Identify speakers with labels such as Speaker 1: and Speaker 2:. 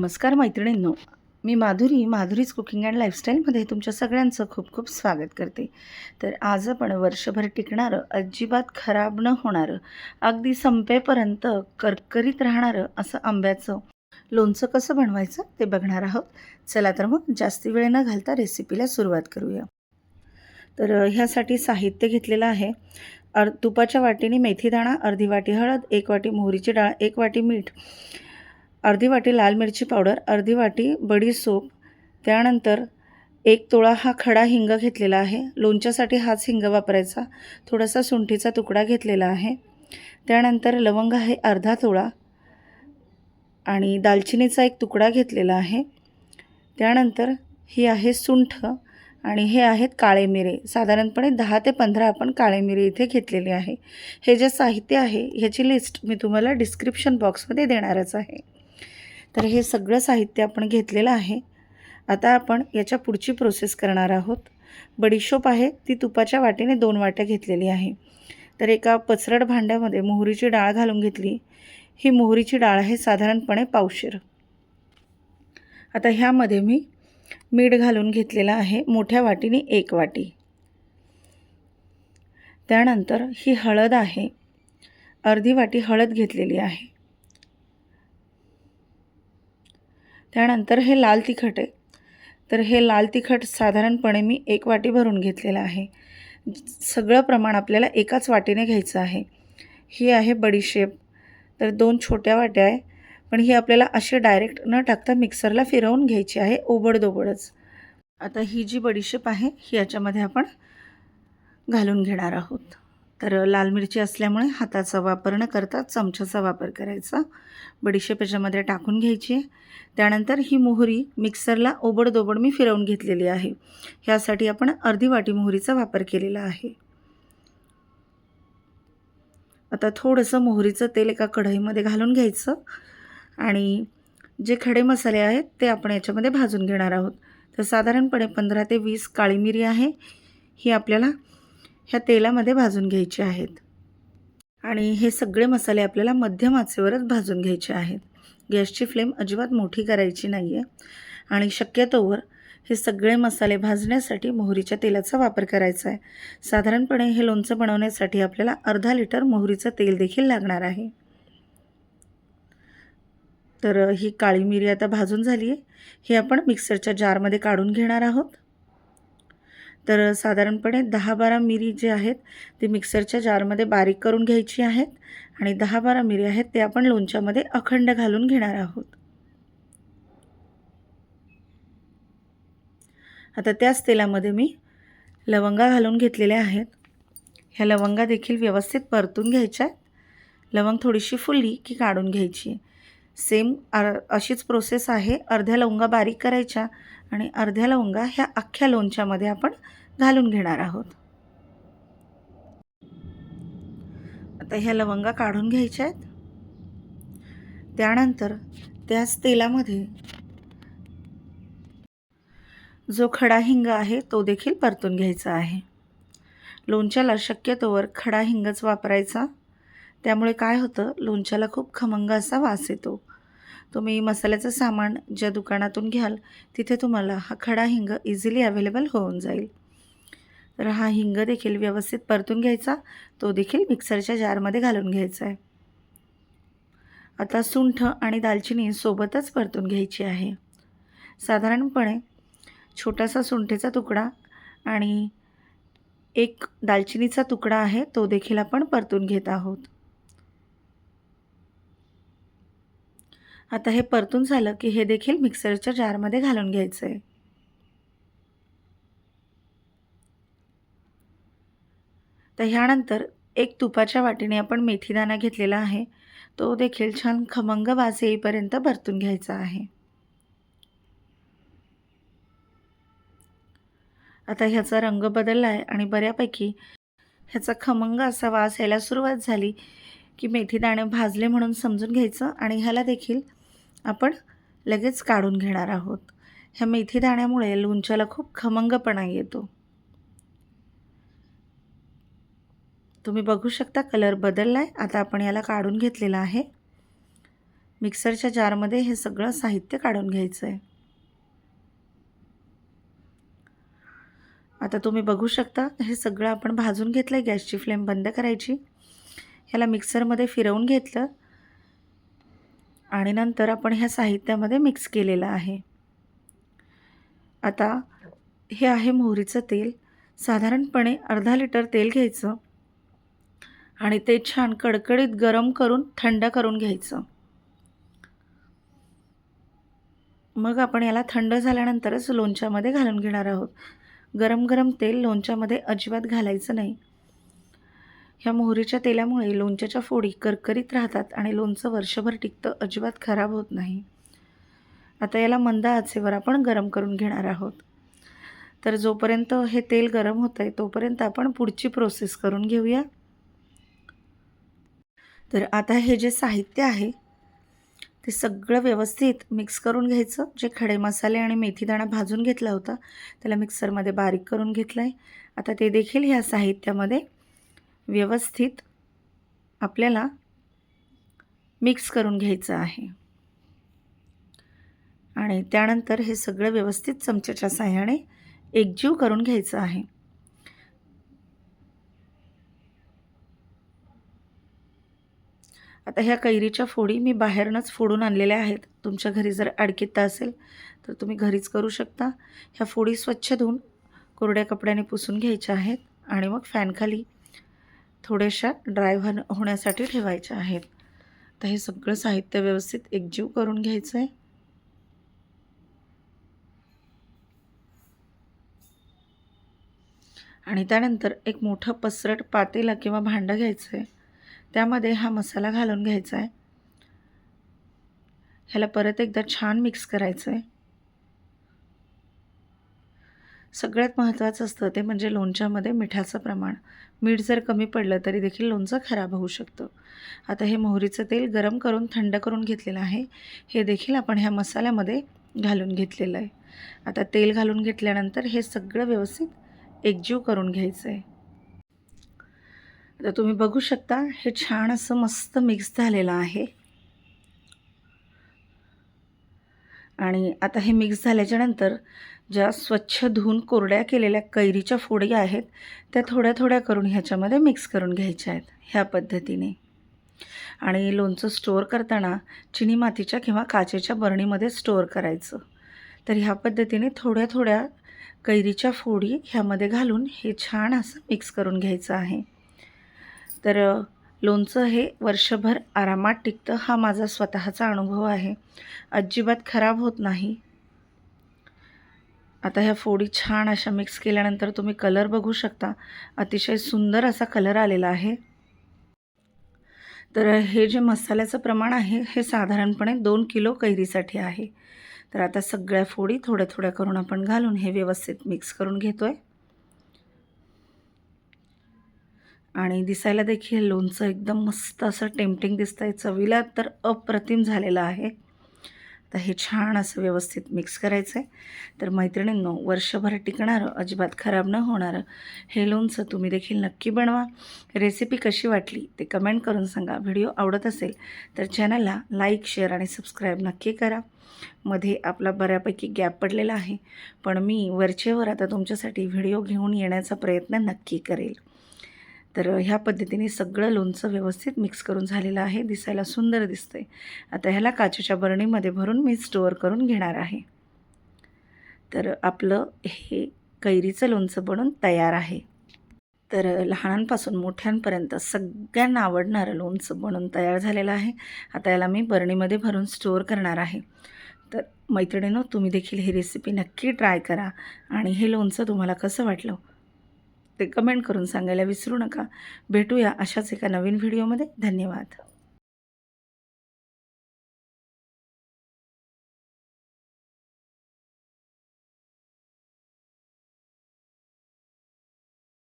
Speaker 1: नमस्कार मैत्रिणींनो. मी माधुरी माधुरीज कुकिंग अँड लाईफस्टाईलमध्ये तुमच्या सगळ्यांचं खूप खूप स्वागत करते. तर आज आपण वर्षभर टिकणारं अजिबात खराब न होणारं अगदी संपेपर्यंत करकरीत राहणारं असं आंब्याचं लोणचं कसं बनवायचं ते बघणार आहोत. चला तर मग जास्ती वेळ न घालता रेसिपीला सुरुवात करूया. तर ह्यासाठी साहित्य घेतलेलं आहे. अर् तुपाच्या वाटीने मेथीदाणा अर्धी वाटी हळद एक वाटी मोहरीची डाळ एक वाटी मीठ अर्धी वाटी लाल मिरची पावडर अर्धी वाटी बडीसोप त्यानंतर एक तोळा हा खडा हिंग घेतलेला आहे. लोणच्यासाठी हाच हिंग वापरायचा. थोडासा सुंठीचा तुकडा घेतलेला आहे. त्यानंतर लवंग आहे अर्धा तोळा आणि दालचिनीचा एक तुकडा घेतलेला आहे. त्यानंतर ही आहे सुंठ आणि हे आहेत काळे मिरे. साधारणपणे दहा ते पंधरा आपण काळे मिरे इथे घेतलेले आहे. हे जे साहित्य आहे ह्याची लिस्ट मी तुम्हाला डिस्क्रिप्शन बॉक्समध्ये देणारच आहे. तर हे सगळं साहित्य आपण घेतलेलं आहे. आता आपण याच्या पुढची प्रोसेस करणार आहोत. बडीशोप आहे ती तुपाच्या वाटीने दोन वाट्या घेतलेली आहे. तर एका पचरट भांड्यामध्ये मोहरीची डाळ घालून घेतली. ही मोहरीची डाळ आहे साधारणपणे पावशेर. आता ह्यामध्ये मी मीठ घालून घेतलेलं आहे मोठ्या वाटीने एक वाटी. त्यानंतर ही हळद आहे. अर्धी वाटी हळद घेतलेली आहे. त्यानंतर हे लाल तिखट आहे. तर हे लाल तिखट साधारणपणे मी एक वाटी भरून घेतलेलं आहे. सगळं प्रमाण आपल्याला एकाच वाटीने घ्यायचं आहे. ही आहे बडीशेप तर दोन छोट्या वाट्या आहे. पण ही आपल्याला अशी डायरेक्ट न टाकता मिक्सरला फिरवून घ्यायची आहे ओबडदोबडच. आता ही जी बडीशेप आहे ही याच्यामध्ये आपण घालून घेणार आहोत. तर लाल मिरची असल्यामुळे हाताचा वापर न करता चमच्याचा वापर करायचा. बडीशेप याच्यामध्ये टाकून घ्यायची. आहे त्यानंतर ही मोहरी मिक्सरला ओबडदोबड मी फिरवून घेतलेली आहे. ह्यासाठी आपण अर्धी वाटी मोहरीचा वापर केलेला आहे. आता थोडंसं मोहरीचं तेल एका कढईमध्ये घालून घ्यायचं आणि जे खडे मसाले आहेत ते आपण याच्यामध्ये भाजून घेणार आहोत. तर साधारणपणे पंधरा ते वीस काळी मिरी आहे. ही आपल्याला ह्या तेलामध्ये भाजून घ्यायचे आहेत. आणि हे सगळे मसाले आपल्याला मध्यम आचेवरच भाजून घ्यायचे आहेत. गॅसची फ्लेम अजिबात मोठी करायची नाही आहे आणि शक्यतोवर हे सगळे मसाले भाजण्यासाठी मोहरीच्या तेलाचा वापर करायचा आहे. साधारणपणे हे लोणचं बनवण्यासाठी आपल्याला अर्धा लिटर मोहरीचं तेल देखील लागणार आहे. तर ही काळी मिरी आता भाजून झाली आहे ही आपण मिक्सरच्या जारमध्ये काढून घेणार आहोत. तर साधारणपणे दहा बारा मिरी जे आहेत ते मिक्सरच्या जारमध्ये बारीक करून घ्यायची आहेत आणि दहा बारा मिरी आहेत ते आपण लोणच्यामध्ये अखंड घालून घेणार आहोत. आता त्याच तेलामध्ये मी लवंगा घालून घेतलेल्या आहेत. ह्या लवंगा देखील व्यवस्थित परतून घ्यायच्या आहेत. लवंग थोडीशी फुलली की काढून घ्यायची. सेम अर अशीच प्रोसेस आहे. अर्ध्या लवंगा बारीक करायच्या आणि अर्ध्या लवंगा ह्या अख्ख्या लोणच्यामध्ये आपण घालून घेणार आहोत. आता ह्या लवंगा काढून घ्यायच्या आहेत. त्यानंतर त्याच तेलामध्ये जो खडा हिंग आहे तो देखील परतून घ्यायचा आहे. लोणच्याला शक्यतोवर खडा हिंगच वापरायचा. त्यामुळे काय होतं? लोणच्याला खूप खमंग असा वास येतो. तुम्ही मसाल्याचं सामान ज्या दुकानातून घ्याल तिथे तुम्हाला हा खडा हिंग इझिली अवेलेबल होऊन जाईल. तर हा हिंग देखील व्यवस्थित परतून घ्यायचा. तो देखील मिक्सरच्या जारमध्ये घालून घ्यायचा आहे. आता सुंठ आणि दालचिनी सोबतच परतून घ्यायची आहे. साधारणपणे छोटासा सुंठेचा तुकडा आणि एक दालचिनीचा तुकडा आहे तो देखील आपण परतून घेत आहोत. आता हे परतून झालं की हे देखील मिक्सरच्या जारमध्ये घालून घ्यायचं आहे तर ह्यानंतर एक तुपाच्या वाटीने आपण मेथीदाणा घेतलेला आहे. तो देखील छान खमंग वास येईपर्यंत परतून घ्यायचा आहे. आता ह्याचा रंग बदलला आहे आणि बऱ्यापैकी ह्याचा खमंग असा वास यायला सुरुवात झाली की मेथी दाणे भाजले म्हणून समजून घ्यायचं आणि ह्याला देखील आपण लगेच काढून घेणार आहोत. ह्या मेथी दाण्यामुळे लोणच्याला खूप खमंगपणा येतो. तुम्ही बघू शकता कलर बदलला आहे आता आपण याला काढून घेतलेला आहे. मिक्सरच्या जारमध्ये हे सगळं साहित्य काढून घ्यायचं आहे आता तुम्ही बघू शकता हे सगळं आपण भाजून घेतलं आहे गॅसची फ्लेम बंद करायची. ह्याला मिक्सरमध्ये फिरवून घेतलं. आणि नंतर आपण ह्या साहित्यामध्ये मिक्स केलेलं आहे. आता हे आहे मोहरीचं तेल. साधारणपणे अर्धा लिटर तेल घ्यायचं. आणि ते छान कडकडीत गरम करून थंड करून घ्यायचं. मग आपण याला थंड झाल्यानंतरच लोणच्यामध्ये घालून घेणार आहोत. गरम गरम तेल लोणच्यामध्ये अजिबात घालायचं नाही. ह्या मोहरीच्या तेलामुळे लोणच्याच्या फोडी करकरीत राहतात आणि लोणचं वर्षभर टिकतं अजिबात खराब होत नाही. आता याला मंद आचेवर आपण गरम करून घेणार आहोत. तर जोपर्यंत हे तेल गरम होतं आहे तोपर्यंत आपण पुढची प्रोसेस करून घेऊया. तर आता हे जे साहित्य आहे ते सगळं व्यवस्थित मिक्स करून घ्यायचं. जे खडे मसाले आणि मेथीदाणा भाजून घेतला होता त्याला मिक्सरमध्ये बारीक करून घेतलं आहे आता ते देखील ह्या साहित्यामध्ये व्यवस्थित आपल्याला मिक्स करून घ्यायचं आहे. आणि त्यानंतर हे सगळं व्यवस्थित चमच्याच्या साह्याने एकजीव करून घ्यायचं आहे. आता ह्या कैरीच्या फोडी मी बाहेरनंच फोडून आणलेल्या आहेत. तुमच्या घरी जर अडकिता असेल तर तुम्ही घरीच करू शकता. ह्या फोडी स्वच्छ धुवून कोरड्या कपड्याने पुसून घ्यायच्या आहेत आणि मग फॅनखाली थोड्याशा ड्राय होण्यासाठी ठेवायच्या आहेत. तर हे सगळं साहित्य व्यवस्थित एकजीव करून घ्यायचं आहे आणि त्यानंतर एक मोठं पसरट पातेला किंवा भांडं घ्यायचं आहे त्यामध्ये हा मसाला घालून घ्यायचा आहे ह्याला परत एकदा छान मिक्स करायचं आहे सगळ्यात महत्त्वाचं असतं ते म्हणजे लोणच्यामध्ये मिठाचं प्रमाण. मीठ जर कमी पडलं तरी देखील लोणचं खराब होऊ शकतं. आता हे मोहरीचं तेल गरम करून थंड करून घेतलेलं आहे. हे देखील आपण ह्या मसाल्यामध्ये घालून घेतलेलं आहे. आता तेल घालून घेतल्यानंतर हे सगळं व्यवस्थित एकजीव करून घ्यायचं आहे आता तुम्ही बघू शकता हे छान असं मस्त मिक्स झालेलं आहे. आणि आता हे मिक्स झाल्याच्यानंतर ज्या स्वच्छ धुवून कोरड्या केलेल्या कैरीच्या फोडी आहेत त्या थोड्या थोड्या करून ह्याच्यामध्ये मिक्स करून घ्यायच्या आहेत ह्या पद्धतीने. आणि लोणचं स्टोअर करताना चिनी मातीच्या किंवा काचेच्या बरणीमध्ये स्टोअर करायचं. तर ह्या पद्धतीने थोड्या थोड्या कैरीच्या फोडी ह्यामध्ये घालून हे छान असं मिक्स करून घ्यायचं आहे. तर लोणचं हे वर्षभर आरामात टिकतं हा माझा स्वतःचा अनुभव आहे. अजिबात खराब होत नाही. आता ह्या फोडी छान अशा मिक्स केल्यानंतर तुम्ही कलर बघू शकता. अतिशय सुंदर असा कलर आलेला आहे. तर हे जे मसाल्याचं प्रमाण आहे हे साधारणपणे दोन किलो कैरीसाठी आहे. तर आता सगळ्या फोडी थोड्या थोड्या करून आपण घालून हे व्यवस्थित मिक्स करून घेतो आहे आणि दिसायला देखील लोणचं एकदम मस्त असं टेम्पटिंग दिसतं आहे चवीला तर अप्रतिम झालेलं आहे. तर हे छान असं व्यवस्थित मिक्स करायचं आहे तर मैत्रिणींनो वर्षभर टिकणारं अजिबात खराब न होणारं हे लोणचं तुम्ही देखील नक्की बनवा. रेसिपी कशी वाटली ते कमेंट करून सांगा. व्हिडिओ आवडत असेल तर चॅनलला लाईक शेअर आणि सबस्क्राईब नक्की करा. मध्ये आपला बऱ्यापैकी गॅप पडलेला आहे पण मी वरचेवर आता तुमच्यासाठी व्हिडिओ घेऊन येण्याचा प्रयत्न नक्की करेल. तर ह्या पद्धतीने सगळं लोणचं व्यवस्थित मिक्स करून झालेलं आहे. दिसायला सुंदर दिसतंय. आता ह्याला काचेच्या बरणीमध्ये भरून मी स्टोअर करून घेणार आहे. तर आपलं हे कैरीचं लोणचं बनून तयार आहे. तर लहानांपासून मोठ्यांपर्यंत सगळ्यांना आवडणारं लोणचं बनून तयार झालेलं आहे. आता याला मी बरणीमध्ये भरून स्टोअर करणार आहे. तर मैत्रिणीनं तुम्ही देखील ही रेसिपी नक्की ट्राय करा. आणि हे लोणचं तुम्हाला कसं वाटलं? ते कमेंट करून सांगायला विसरू नका. भेटूया अशाच एका नवीन व्हिडिओमध्ये. धन्यवाद.